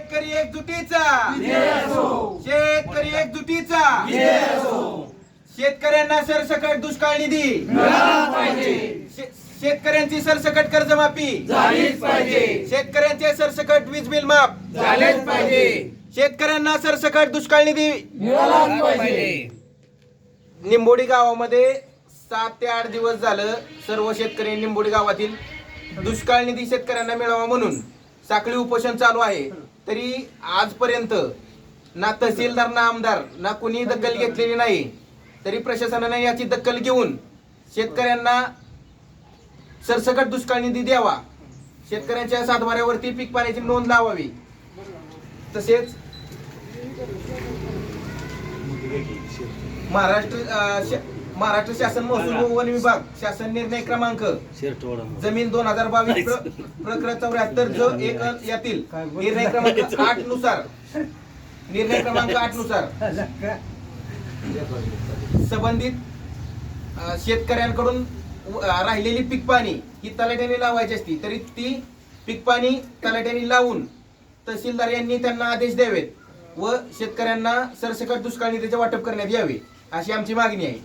शेतकरी एकजुटीचा. शेतकरी एकजुटीचा. शेतकऱ्यांना सरसकट दुष्काळ निधी. शेतकऱ्यांची सरसकट कर्जमाफी. शेतकऱ्यांचे सरसकट वीज बिल माफ. झालेच पाहिजे. शेतकऱ्यांना सरसकट दुष्काळ निधी. मिळालाच पाहिजे. निंबोडी गावामध्ये सात ते आठ दिवस झालं सर्व शेतकरी निंबोडी गावातील दुष्काळ निधी शेतकऱ्यांना मिळावा म्हणून. साखळी उपोषण चालू आहे. तरी आजपर्यंत ना तहसीलदार ना आमदार ना कुणी दखल घेतलेली नाही. तरी प्रशासनाने याची दखल घेऊन शेतकऱ्यांना सरसकट दुष्काळ निधी द्यावा. शेतकऱ्यांच्या सातबाऱ्यावरती पीक पाण्याची नोंद लावावी. तसेच महाराष्ट्र महाराष्ट्र शासन महसूल व वन विभाग शासन निर्णय क्रमांक. जमीन दोन हजार बावीस प्रकरण चौऱ्याहत्तर जो एक यातील. निर्णय क्रमांक आठनुसार. निर्णय क्रमांक आठनुसार. संबंधित शेतकऱ्यांकडून राहिलेली पीक पाणी ही तलाट्याने लावायची असती तरी ती पीक पाणी तलाट्याने लावून तहसीलदार यांनी त्यांना आदेश द्यावेत व शेतकऱ्यांना सरसकट दुष्काळ निधीचे वाटप करण्यात यावे अशी आमची मागणी आहे.